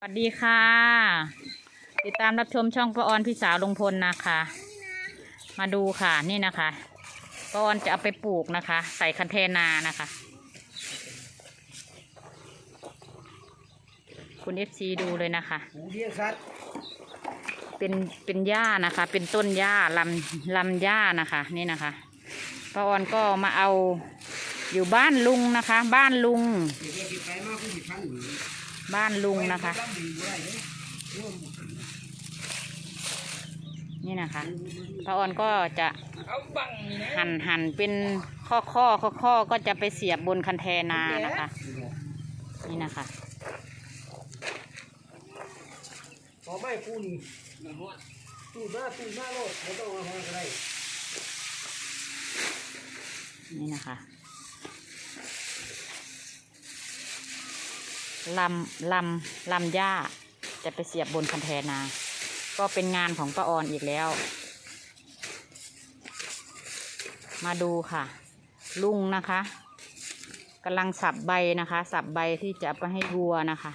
สวัสดีค่ะ ติดตามรับชมช่องป้าออนพี่สาวลุงพลนะคะ มาดูค่ะนี่นะคะป้าออนจะเอาไปปลูกนะคะ ใส่คันเทนานะคะ คุณเอฟซีดูเลยนะคะหูเลี้ยงสัตว์เป็นเป็นหญ้านะคะ เป็นต้นหญ้าลำลำหญ้านะคะนี่นะคะป้าออนก็มาเอาอยู่บ้านลุงนะคะ บ้านลุงเด็กๆไปมากผู้สิพันหนี บ้านลุงนะคะไปรับดีบ่ได้เด้ร่วมนี่นะคะป้าออนก็จะเอาบังนี่นะหั่นหั่นเป็นข้อข้อข้อข้อก็จะไปเสียบบนคันแทนานะคะ นี่นะคะต่อไม้กูนี่ตูดหน้าตูดหน้าโลดไม่ต้องเอามาก็ได้นี่นะคะ ลำลำลำหญ้าจะไปเสียบบนคันแทนา ก็เป็นงานของป้าออนอีกแล้ว มาดูค่ะ ลุงนะคะกำลังสับใบนะคะ สับใบที่จะไปให้วัวนะคะ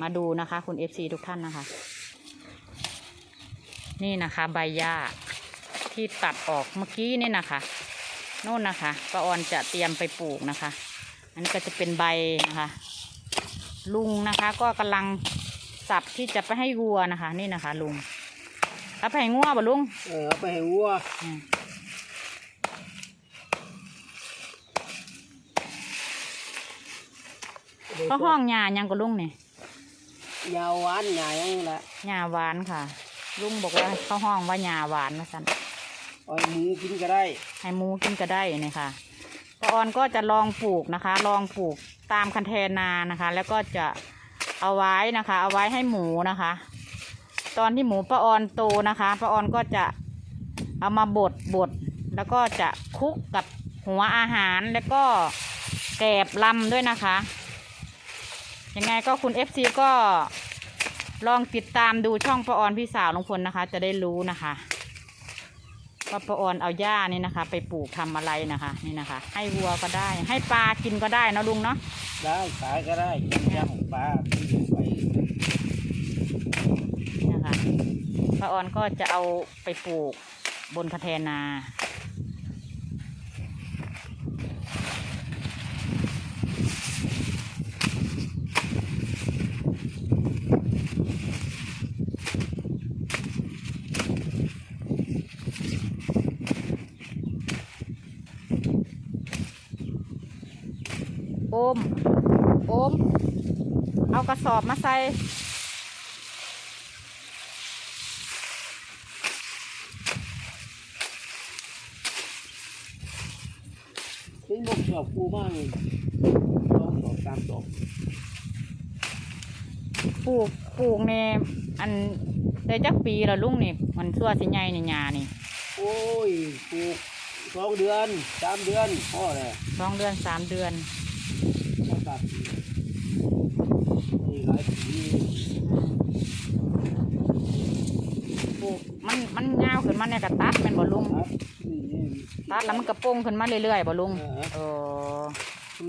มาดูนะคะ คุณเอฟซีทุกท่านนะคะ นี่นะคะ ใบหญ้าที่ตัดออกเมื่อกี้นี่นะคะโน่นนะคะป้าออนจะเตรียมไปปลูกนะคะ อันนี้ก็จะเป็นใบนะคะ ลุงนะคะ ก็กำลังสับที่จะไปให้วัวนะคะ นี่นะคะ ลุงเอาไปให้งัวบ่ลุงเออเอาไปให้วัวอืมก็ห้องหญ้ายังก็ลุงเนี่ยยาวหวานใหญ่ยังละหญ้าหวานค่ะ ลุงบอกว่าเขาห้องว่าหญ้าหวานนะสันเอาให้หมูกินก็ได้ ให้หมูกินก็ได้เนี่ยค่ะ ป้าออนก็จะลองปลูกนะคะ ลองปลูกตามคันเทนานะคะ แล้วก็จะเอาไว้นะคะ เอาไว้ให้หมูนะคะ ตอนที่หมูป้าออนโตนะคะป้าออนก็จะเอามาบดบดแล้วก็จะคลุกกับหัวอาหารแล้วก็แกบลำด้วยนะคะ ยังไงก็คุณเอฟซีก็ลองติดตามดูช่องป้าออนพี่สาวลุงพลนะคะ จะได้รู้นะคะ ว่าป้าออนเอาหญ้านี่นะคะ ไปปลูกทำอะไรนะคะ นี่นะคะ ให้วัวก็ได้ ให้ปลากินก็ได้นะลุงเนาะได้ขายก็ได้ยำๆปลาไปนะคะป้าออนก็จะเอาไปปลูกบนคาเทนา โอม โอม เอากระสอบมาใส่ถึงบกชอบกูมากเลยสองสองสามสองปลูกปลูกในอันได้จักปีละลุงนี่ มันชั่วสิใหญ่ในหญ้านี่ โอ้ยปลูกสองเดือนสามเดือนพ่อเลยสองเดือนสามเดือน มาตัดนี่หลายปีอืมปลูกมันมันยาวขึ้นมาเนี่ยก็ตัดแมันบ่ลุง ครับนี่นี่ตัดแล้วมันก็โป่งขึ้นมาเรื่อยๆบ่ลุงเออเออ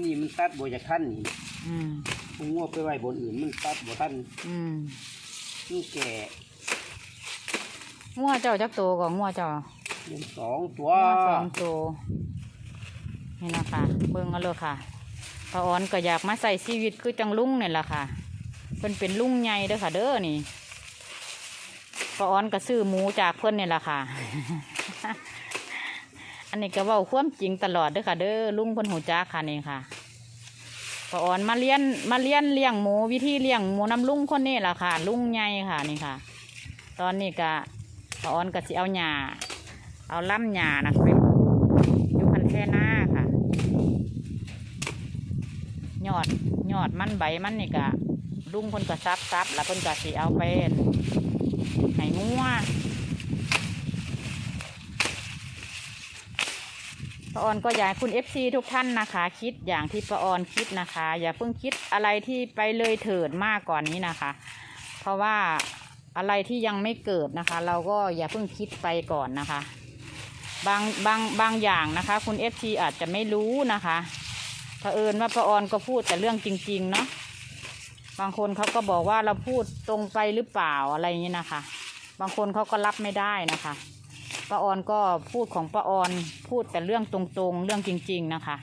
นี่มันตัดบ่จากท่านนี่อืมผมงัวไปไว้บนอื่นมันตัดบ่ท่านอืมมันแก่งัวเจ้าจักโตก็งัวเจ้ายังสองตัวงัวสองโตนี่นะคะเบิ่งเอาเลยค่ะ ป้าออนก็อยากมาใส่ชีวิตคือจังลุงนี่แหละค่ะเพิ่นเป็นลุงใหญ่เด้อค่ะ เด้อนี่ป้าออนก็ซื้อหมูจากเพิ่นนี่แหละค่ะ อันนี้ก็เว้าความจริงตลอดเด้อค่ะ เด้อลุงเพิ่นหูจักค่ะนี่ค่ะป้าออนมาเลี้ยนมาเลี้ยนเลี้ยงหมูวิธีเลี้ยงหมูน้ำลุงคนนี้แหละค่ะ ลุงใหญ่ค่ะนี่ค่ะ ตอนนี้ก็ป้าออนก็สิเอาหญ้าเอาล่ำหญ้านะไปปลูกอยู่คันแท่หน้าค่ะยอด ยอดมันใบมันนี่ก็ลุงคนก็ซับซับแล้วคนก็สิเอาไปให้งัวป้าออนก็อยากคุณเอฟซีทุกท่านนะคะ คิดอย่างที่ป้าออนคิดนะคะ อย่าเพิ่งคิดอะไรที่ไปเลยเถิดมากก่อนนี้นะคะ เพราะว่าอะไรที่ยังไม่เกิดนะคะ เราก็อย่าเพิ่งคิดไปก่อนนะคะ บางบางบางอย่างนะคะ คุณเอฟซีอาจจะไม่รู้นะคะ เผอิญว่าป้าออนก็พูดแต่เรื่องจริง ๆ เนาะบางคนเขาก็บอกว่าเราพูดตรงไปหรือเปล่าอะไรอย่างนี้นะคะ บางคนเขาก็รับไม่ได้นะคะป้าออนก็พูดของป้าออนพูดแต่เรื่องตรงๆ เรื่องจริง ๆนะคะ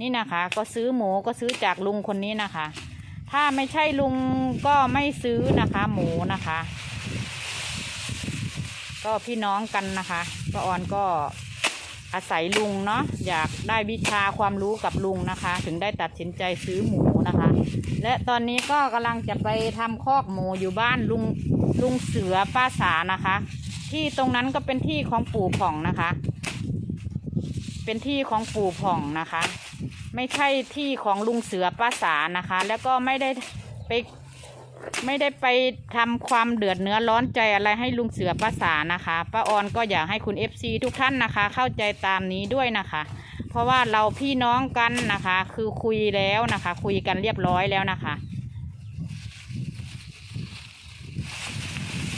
นี่นะคะก็ซื้อหมูก็ซื้อจากลุงคนนี้นะคะ ถ้าไม่ใช่ลุงก็ไม่ซื้อนะคะ หมูนะคะ ก็พี่น้องกันนะคะป้าออนก็ อาศัยลุงเนาะอยากได้วิชาความรู้กับลุงนะคะ ถึงได้ตัดสินใจซื้อหมูนะคะ และตอนนี้ก็กำลังจะไปทำคอกหมูอยู่บ้านลุงลุงเสือป้าสานะคะ ที่ตรงนั้นก็เป็นที่ของปู่ผ่องนะคะ เป็นที่ของปู่ผ่องนะคะ ไม่ใช่ที่ของลุงเสือป้าสานะคะ แล้วก็ไม่ได้ไป ไม่ได้ไปทำความเดือดเนื้อร้อนใจอะไรให้ลุงเสือป้าสานะคะป้าออนก็อยากให้คุณ FC ทุกท่านนะคะ เข้าใจตามนี้ด้วยนะคะ เพราะว่าเราพี่น้องกันนะคะ คือคุยแล้วนะคะ คุยกันเรียบร้อยแล้วนะคะ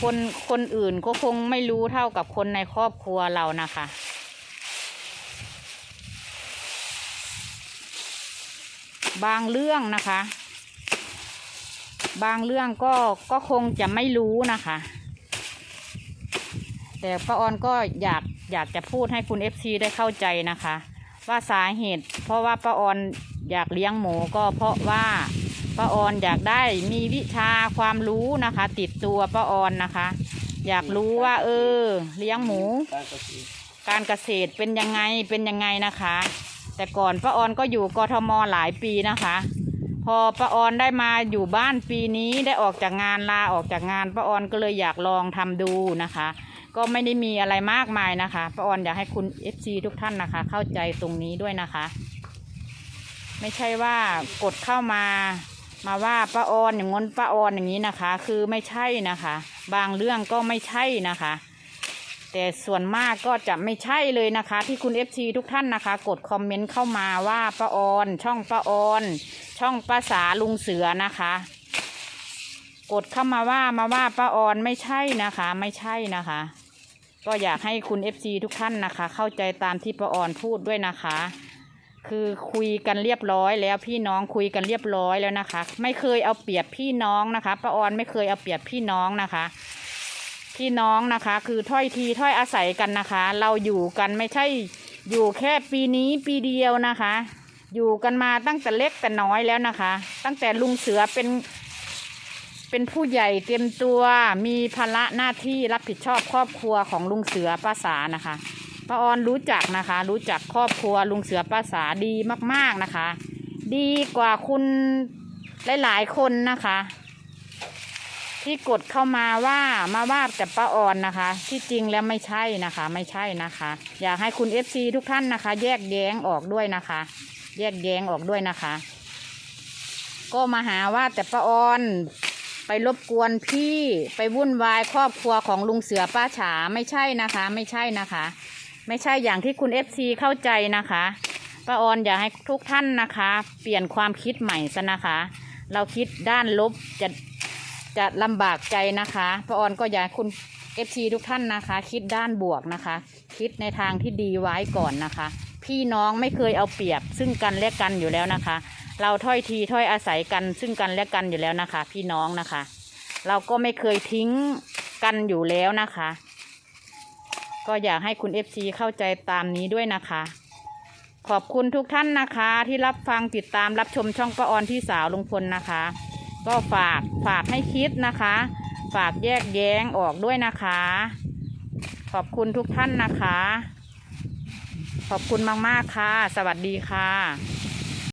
คนคนอื่นก็คงไม่รู้เท่ากับคนในครอบครัวเรานะคะบางเรื่องนะคะ บางเรื่องก็ก็คงจะไม่รู้นะคะ แต่ป้าออนก็อยากอยากจะพูดให้คุณ FC ได้เข้าใจนะคะ ว่าสาเหตุ เพราะว่าป้าออนอยากเลี้ยงหมูก็เพราะว่าป้าออนอยากได้มีวิชาความรู้นะคะ ติดตัวป้าออนนะคะ อยากรู้ว่า เออ เลี้ยงหมู การเกษตรการเกษตรเป็นยังไงเป็นยังไงนะคะ แต่ก่อนป้าออนก็อยู่กทมหลายปีนะคะ พอป้าออนได้มาอยู่บ้านปีนี้ได้ออกจากงานลาออกจากงานป้าออนก็เลยอยากลองทำดูนะคะ ก็ไม่ได้มีอะไรมากมายนะคะป้าออนอยากให้คุณ FC ทุกท่านนะคะ เข้าใจตรงนี้ด้วยนะคะ ไม่ใช่ว่ากดเข้ามามาว่าป้าออนอย่างง้นป้าออนอย่างนี้นะคะ คือไม่ใช่นะคะ บางเรื่องก็ไม่ใช่นะคะ แต่ส่วนมากก็จะไม่ใช่เลยนะคะ ที่คุณ FC ทุกท่านนะคะ กดคอมเมนต์เข้ามาว่าป้าออน ช่องป้าออน ช่องป้าสาลุงเสือนะคะ กดเข้ามาว่ามาว่าป้าออนไม่ใช่นะคะ ไม่ใช่นะคะ ก็อยากให้คุณ FC ทุกท่านนะคะ เข้าใจตามที่ป้าออนพูดด้วยนะคะ คือคุยกันเรียบร้อยแล้วพี่น้องคุยกันเรียบร้อยแล้วนะคะ ไม่เคยเอาเปรียบพี่น้องนะคะป้าออนไม่เคยเอาเปรียบพี่น้องนะคะ พี่น้องนะคะ คือถ้อยทีถ้อยอาศัยกันนะคะ เราอยู่กันไม่ใช่อยู่แค่ปีนี้ปีเดียวนะคะ อยู่กันมาตั้งแต่เล็กแต่น้อยแล้วนะคะ ตั้งแต่ลุงเสือเป็นเป็นผู้ใหญ่เต็มตัวมีภาระหน้าที่รับผิดชอบครอบครัวของลุงเสือป้าสานะคะป้าออนรู้จักนะคะ รู้จักครอบครัวลุงเสือป้าสาดีมาก ๆนะคะ ดีกว่าคุณหลายๆคนนะคะ ที่กดเข้ามาว่ามาว่าแต่ป้าออนนะคะ ที่จริงแล้วไม่ใช่นะคะ ไม่ใช่นะคะ อยากให้คุณ FC ทุกท่านนะคะ แยกแย้งออกด้วยนะคะ แยกแย้งออกด้วยนะคะ ก็มาหาว่าแต่ป้าออนไปรบกวนพี่ไปวุ่นวายครอบครัวของลุงเสือป้าฉาไม่ใช่นะคะ ไม่ใช่นะคะ ไม่ใช่อย่างที่คุณ FC เข้าใจนะคะป้าออนอยากให้ทุกท่านนะคะ เปลี่ยนความคิดใหม่ซะนะคะ เราคิดด้านลบจะ จะลำบากใจนะคะป้าออนก็อยากให้คุณ FC ทุกท่านนะคะ คิดด้านบวกนะคะ คิดในทางที่ดีไว้ก่อนนะคะ พี่น้องไม่เคยเอาเปรียบซึ่งกันและกันอยู่แล้วนะคะ เราถ้อยทีถ้อยอาศัยกันซึ่งกันและกันอยู่แล้วนะคะ พี่น้องนะคะ เราก็ไม่เคยทิ้งกันอยู่แล้วนะคะ ก็อยากให้คุณ FC เข้าใจตามนี้ด้วยนะคะ ขอบคุณทุกท่านนะคะ ที่รับฟังติดตามรับชมช่องป้าออนพี่สาวลุงพลนะคะ ก็ฝากฝากให้คิดนะคะ ฝากแยกแย้งออกด้วยนะคะ ขอบคุณทุกท่านนะคะ ขอบคุณมาก ๆ ค่ะ สวัสดีค่ะ